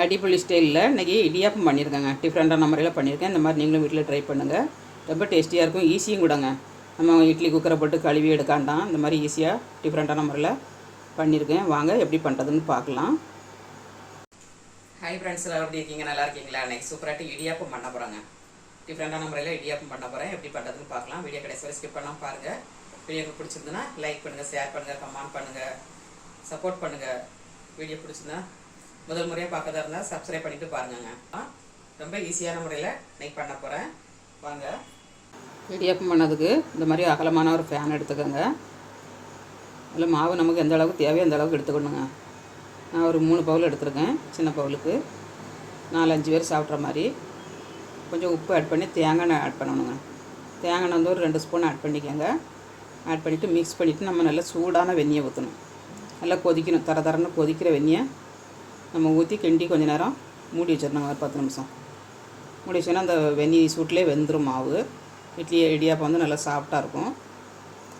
அடிப்பொலி ஸ்டைலில் இன்றைக்கி இடியாப்பம் பண்ணியிருக்கேங்க. டிஃப்ரெண்ட்டான முறையில் பண்ணியிருக்கேன். இந்த மாதிரி நீங்களும் வீட்டில் ட்ரை பண்ணுங்கள் ரொம்ப டேஸ்டியாக இருக்கும். ஈஸியும் கூடங்க. நம்ம இட்லி குக்கரை போட்டு கழுவி எடுக்காண்டாம். இந்த மாதிரி ஈஸியாக டிஃப்ரெண்ட்டான முறையில் பண்ணியிருக்கேன். வாங்க எப்படி பண்ணுறதுன்னு பார்க்கலாம். ஹாய் ஃப்ரெண்ட்ஸ் எல்லாம் எப்படி இருக்கீங்க? நல்லா இருக்கீங்களா? இன்னைக்கு சூப்பராகிட்டு இடியாப்பம் பண்ண போகிறாங்க டிஃப்ரெண்ட்டான முறையில் இடியாப்பம் பண்ண போகிறேன் எப்படி பண்ணுறதுன்னு பார்க்கலாம். வீடியோ கடைசி வரை ஸ்கிப் பண்ணாமல் பாருங்கள் வீடியோக்கு பிடிச்சிருந்துன்னா லைக் பண்ணுங்கள் ஷேர் பண்ணுங்கள் கமெண்ட் பண்ணுங்கள் சப்போர்ட் பண்ணுங்கள் வீடியோ பிடிச்சிருந்தா முதல் முறையாக பார்க்கறதா இருந்தால் சப்ஸ்கிரைப் பண்ணிட்டு பாருங்கங்க. ரொம்ப ஈஸியான முறையில் இன்னைக்கு பண்ண போகிறேன் வாங்க. இடியாப்பம் பண்ணதுக்கு இந்த மாதிரி அகலமான ஒரு ஃபேன் எடுத்துக்கோங்க. அதில் மாவு நமக்கு எந்த அளவுக்கு தேவையோ அந்த அளவுக்கு எடுத்துக்கணுங்க. நான் ஒரு மூணு பவுல் எடுத்துருக்கேன் சின்ன பவுலுக்கு. நாலஞ்சு பேர் சாப்பிட்ற மாதிரி. கொஞ்சம் உப்பு ஆட் பண்ணி தேங்காய் எண்ணெய் ஆட் பண்ணணுங்க. தேங்காய் எண்ணெய் வந்து ஒரு ரெண்டு ஸ்பூன் ஆட் பண்ணிக்கோங்க. ஆட் பண்ணிவிட்டு மிக்ஸ் பண்ணிவிட்டு நம்ம நல்லா சூடான வெந்நியை ஊற்றணும் நல்லா கொதிக்கணும் தர தரன்னு கொதிக்கிற வெந்நியை நம்ம ஊற்றி கிண்டி கொஞ்சம் நேரம் மூடி வச்சிடணும் ஒரு பத்து நிமிஷம். மூடி வச்சோன்னா அந்த வெந்நி சூட்லேயே வெந்துடும் மாவு. இட்லி இடியாப்பம் வந்து நல்லா சாஃப்டாக இருக்கும்.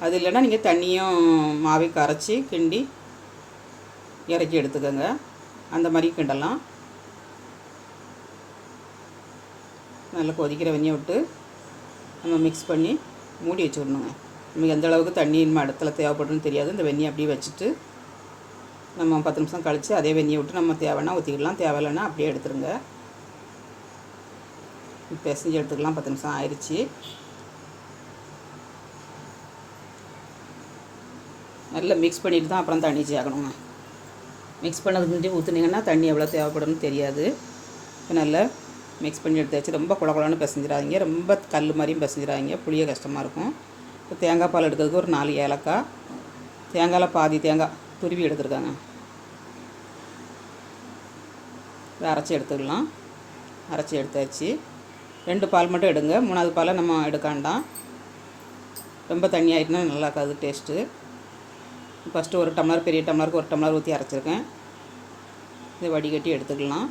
அது இல்லைன்னா நீங்கள் தண்ணியும் மாவை கரைச்சி கிண்டி இறக்கி எடுத்துக்கோங்க. அந்த மாதிரி கிண்டலாம். நல்லா கொதிக்கிற வெந்நியை விட்டு நம்ம மிக்ஸ் பண்ணி மூடி வச்சுடணுங்க. நமக்கு எந்த அளவுக்கு தண்ணி நம்ம இடத்துல தேவைப்படுன்னு தெரியாது. இந்த வெந்நியை அப்படியே வச்சுட்டு நம்ம பத்து நிமிஷம் கழித்து அதே வெந்நியை விட்டு நம்ம தேவைன்னா ஊற்றிக்கலாம் தேவையில்லைன்னா அப்படியே எடுத்துருங்க. பிசைஞ்சு எடுத்துக்கலாம். பத்து நிமிஷம் ஆயிடுச்சு நல்லா மிக்ஸ் பண்ணிட்டு தான் அப்புறம் தண்ணி சேர்க்கணுங்க. மிக்ஸ் பண்ணதுக்கு முன்னாடி ஊற்றுனீங்கன்னா தண்ணி எவ்வளோ தேவைப்படும்னு தெரியாது. இப்போ நல்லா மிக்ஸ் பண்ணி எடுத்தாச்சு ரொம்ப குழகுழன்னு பிசைஞ்சிடாதீங்க. ரொம்ப கல் மாதிரியும் பிசைஞ்சிடாதீங்க. புளிய கஷ்டமாக இருக்கும். இப்போ தேங்காய் பால் எடுக்கிறதுக்கு ஒரு நாலு ஏலக்காய். தேங்காயில் பாதி தேங்காய் துருவி எடுத்துருக்காங்க. இதை அரைச்சி எடுத்துக்கலாம். அரைச்சி எடுத்தாச்சு. ரெண்டு பால் மட்டும் எடுங்க. மூணாவது பாலை நம்ம எடுக்காண்டாம் ரொம்ப தண்ணியாகிட்டுனா நல்லா இருக்காது டேஸ்ட்டு ஃபஸ்ட்டு ஒரு டம்ளர் பெரிய டம்ளருக்கு ஒரு டம்ளர் ஊற்றி அரைச்சிருக்கேன். இதை வடிகட்டி எடுத்துக்கலாம்.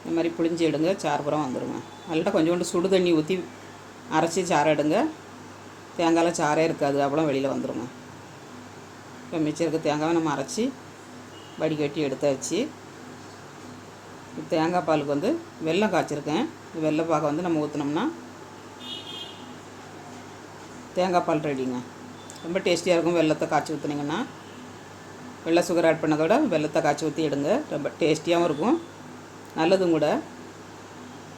இந்த மாதிரி புளிஞ்சு எடுங்க. சாறுபுறம் வந்துடுங்க நல்லா கொஞ்சோண்டு சுடு தண்ணி ஊற்றி அரைச்சி சாறை எடுங்க. தேங்காயில் சாரே இருக்காது. அவ்வளோ வெளியில் வந்துடுங்க இப்போ மிச்சம் இருக்க தேங்காவை நம்ம அரைச்சி வடிகட்டி எடுத்தாச்சு. தேங்காய் பாலுக்கு வந்து வெல்லம் காய்ச்சிருக்கேன். வெள்ளை பாகை வந்து நம்ம ஊற்றினோம்னா தேங்காய் பால் ரெடிங்க ரொம்ப டேஸ்டியாக இருக்கும் வெள்ளத்தை காய்ச்சி ஊற்றுனீங்கன்னா வெள்ளை சுகர் ஆட் பண்ணதோட வெள்ளத்தை காய்ச்சி ஊற்றி எடுங்க. ரொம்ப டேஸ்டியாகவும் இருக்கும். நல்லதும் கூட.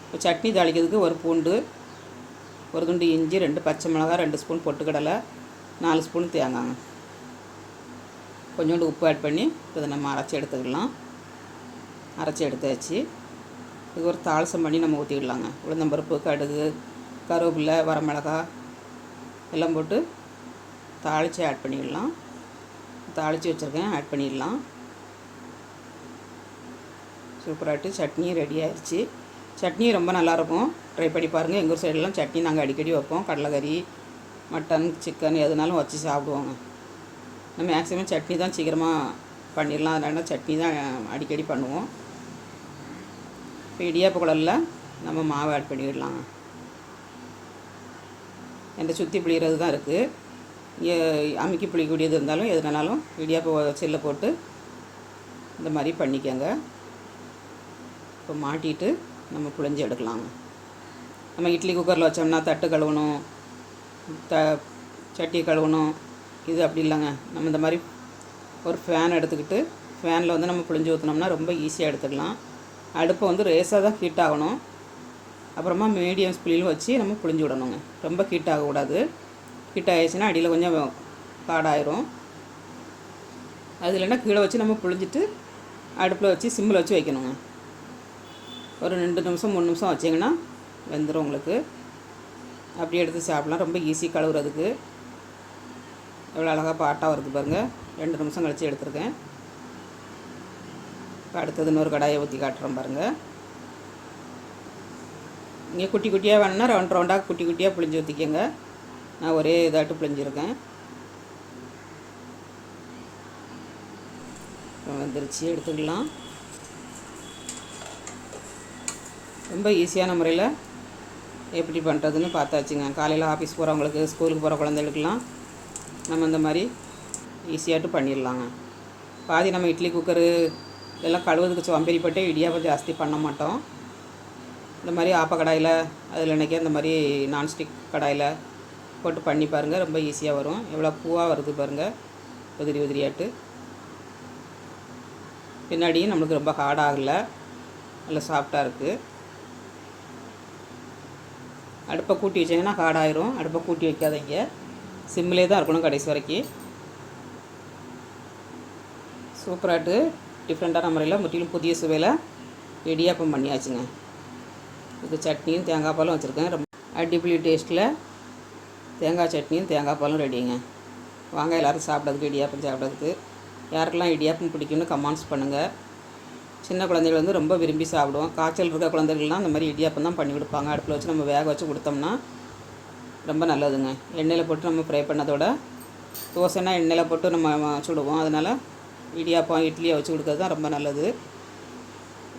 இப்போ சட்னி தாளிக்கிறதுக்கு ஒரு பூண்டு ஒரு துண்டு இஞ்சி ரெண்டு பச்சை மிளகாய் ரெண்டு ஸ்பூன் பொட்டுக்கடலை நாலு ஸ்பூன் தேங்காங்க கொஞ்சோண்டு உப்பு ஆட் பண்ணி இதை நம்ம அரைச்சி எடுத்துக்கலாம். அரைச்சி எடுத்தாச்சு. இது ஒரு தாளசம் பண்ணி நம்ம ஊற்றிடலாங்க உளுந்தம்பருப்பு கடுகு கருவேப்பிலை வரமிளகா எல்லாம் போட்டு தாளித்து ஆட் பண்ணிடலாம். தாளித்து வச்சுருக்கேன் ஆட் பண்ணிடலாம். சூப்பராகிட்டு சட்னி ரெடி ஆயிடுச்சு சட்னி ரொம்ப நல்லாயிருக்கும் ட்ரை பண்ணி பாருங்கள் எங்கள் ஊர் சைடெலாம் சட்னி நாங்கள் அடிக்கடி வைப்போம். கடலைக்கறி மட்டன் சிக்கன் எதுனாலும் வச்சு சாப்பிடுவோங்க. நம்ம மேக்ஸிமம் சட்னி தான் சீக்கிரமாக பண்ணிடலாம். அதனால சட்னி தான் அடிக்கடி பண்ணுவோம். இப்போ இடியாப்ப குழலில் நம்ம மாவு ஆட் பண்ணிவிடலாங்க எந்த சுற்றி புளிகிறது தான் இருக்குது இங்கே அமுக்கி புளிக்கூடியது இருந்தாலும் எதுனாலும் இடியாப்ப செல்ல போட்டு இந்த மாதிரி பண்ணிக்கோங்க. இப்போ மாட்டிட்டு நம்ம புழிஞ்சு எடுக்கலாங்க நம்ம இட்லி குக்கரில் வச்சோம்னா தட்டு கழுவணும் த சட்டி கழுவணும். இது அப்படி இல்லைங்க. நம்ம இந்த மாதிரி ஒரு ஃபேன் எடுத்துக்கிட்டு ஃபேனில் வந்து நம்ம புழிஞ்சு ஊற்றினோம்னா ரொம்ப ஈஸியாக எடுத்துக்கலாம். அடுப்பை வந்து ரேஸாக தான் ஹீட் ஆகணும். அப்புறமா மீடியம் ஸ்பீடில் வச்சு நம்ம புழிஞ்சு விடணுங்க. ரொம்ப ஹீட் ஆகக்கூடாது. ஹீட் ஆகிடுச்சுன்னா அடியில் கொஞ்சம் காடாயிரும் அது இல்லைன்னா கீழே வச்சு நம்ம புழிஞ்சிட்டு அடுப்பில் வச்சு சிம்மில் வச்சு வைக்கணுங்க. ஒரு ரெண்டு நிமிஷம் மூணு நிமிஷம் வச்சிங்கன்னா வெந்துடும் உங்களுக்கு. அப்படியே எடுத்து சாப்பிட்லாம். ரொம்ப ஈஸி கழுவுறதுக்கு. எவ்வளோ அழகாக பாட்டாக வருது பாருங்கள் ரெண்டு நிமிஷம் கழித்து எடுத்திருக்கேன். இப்போ அடுத்தது இன்னொரு கடாயை ஊற்றி காட்டுறோம் பாருங்கள் இங்கே குட்டி குட்டியாக வேணுன்னா ரவுண்ட் ரவுண்டாக குட்டி குட்டியாக புளிஞ்சு ஊற்றிக்கங்க நான் ஒரே இதாட்டு புளிஞ்சிருக்கேன். வந்துருச்சு எடுத்துக்கலாம். ரொம்ப ஈஸியான முறையில் எப்படி பண்ணுறதுன்னு பார்த்தாச்சுங்க. காலையில் ஆஃபீஸ் போகிறவங்களுக்கு ஸ்கூலுக்கு போகிற குழந்தைகளுக்கெல்லாம் நம்ம இந்த மாதிரி ஈஸியாகட்டு பண்ணிடலாங்க. பாதி நம்ம இட்லி குக்கரு இதெல்லாம் கழுவுறதுக்கு சோம்பேறி போட்டு இடியாப்பம் ஜாஸ்தி பண்ண மாட்டோம். இந்த மாதிரி ஆப்ப கடாயில் அதில் இன்றைக்கி இந்த மாதிரி நான்ஸ்டிக் கடாயில் போட்டு பண்ணி பாருங்கள் ரொம்ப ஈஸியாக வரும். எவ்வளோ பூவாக வருது பாருங்கள் உதிரி உதிரியாட்டு. பின்னாடியும் நம்மளுக்கு ரொம்ப ஹார்ட் ஆகலை. நல்லா சாஃப்டாக இருக்குது அடுப்பை கூட்டி வச்சிங்கன்னா ஹார்ட் ஆயிரும். அடுப்பை கூட்டி வைக்காதீங்க. சிம்மிலே தான் இருக்கணும் கடைசி வரைக்கும். சூப்பராகிட்டு டிஃப்ரெண்ட்டான முறையில் முற்றிலும் புதிய சுவையில் இடியாப்பம் பண்ணியாச்சுங்க. இது சட்னியும் தேங்காய் பாலும் வச்சுருக்கேன். ரொம்ப அடிப்புளி டேஸ்ட்டில் தேங்காய் சட்னியும் தேங்காய் பாலும் ரெடிங்க வாங்க எல்லோரும் சாப்பிட்றதுக்கு இடியாப்பம் சாப்பிட்றதுக்கு. யாருக்கெல்லாம் இடியாப்பம் பிடிக்கும்னு கமெண்ட்ஸ் பண்ணுங்கள் சின்ன குழந்தைகள் வந்து ரொம்ப விரும்பி சாப்பிடுவோம். காய்ச்சல் இருக்க குழந்தைகள்லாம் அந்த மாதிரி இடியாப்பம் தான் பண்ணி கொடுப்பாங்க. அடுப்பில் வச்சு நம்ம வேக வச்சு கொடுத்தோம்னா ரொம்ப நல்லதுங்க. எண்ணெயில் போட்டு நம்ம ஃப்ரை பண்ணதோட தோசைனா எண்ணெயில் போட்டு நம்ம சுடுவோம். அதனால் இடியாப்பம் இட்லியை வச்சு கொடுக்கறது தான் ரொம்ப நல்லது.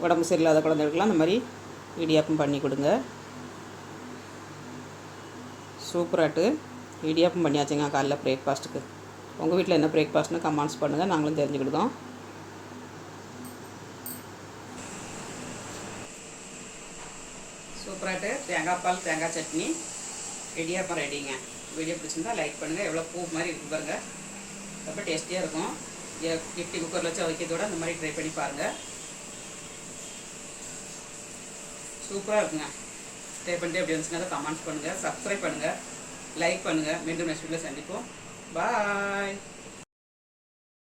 உடம்பு சரியில்லாத குழந்தைகளுக்குலாம் அந்த மாதிரி இடியாப்பம் பண்ணி கொடுங்க. சூப்பராட்டு இடியாப்பம் பண்ணியாச்சுங்க காலைல பிரேக்ஃபாஸ்ட்டுக்கு உங்கள் வீட்டில் என்ன பிரேக்ஃபாஸ்ட்னு கமெண்ட்ஸ் பண்ணுங்கள் நாங்களும் தெரிஞ்சுக்கிடுதோம். சூப்பராட்டு தேங்காய் பால் தேங்காய் சட்னி. இடியாப்பம் ரெடிங்க வீடியோ பிடிச்சிருந்தா லைக் பண்ணுங்கள் எவ்வளோ பூ மாதிரி இருக்கு பாருங்க. ரொம்ப டேஸ்டியாக இருக்கும். இட்லி குக்கரில் வச்சு வைக்கிறதோட அந்த மாதிரி ட்ரை பண்ணி பாருங்கள் சூப்பராக இருக்குங்க. ட்ரை பண்ணிட்டு எப்படி இருந்துச்சுன்னா கமெண்ட்ஸ் பண்ணுங்கள் சப்ஸ்கிரைப் பண்ணுங்கள் லைக் பண்ணுங்கள் மீண்டும் நெக்ஸ்ட் வீடியோ சந்திப்போம். பாய்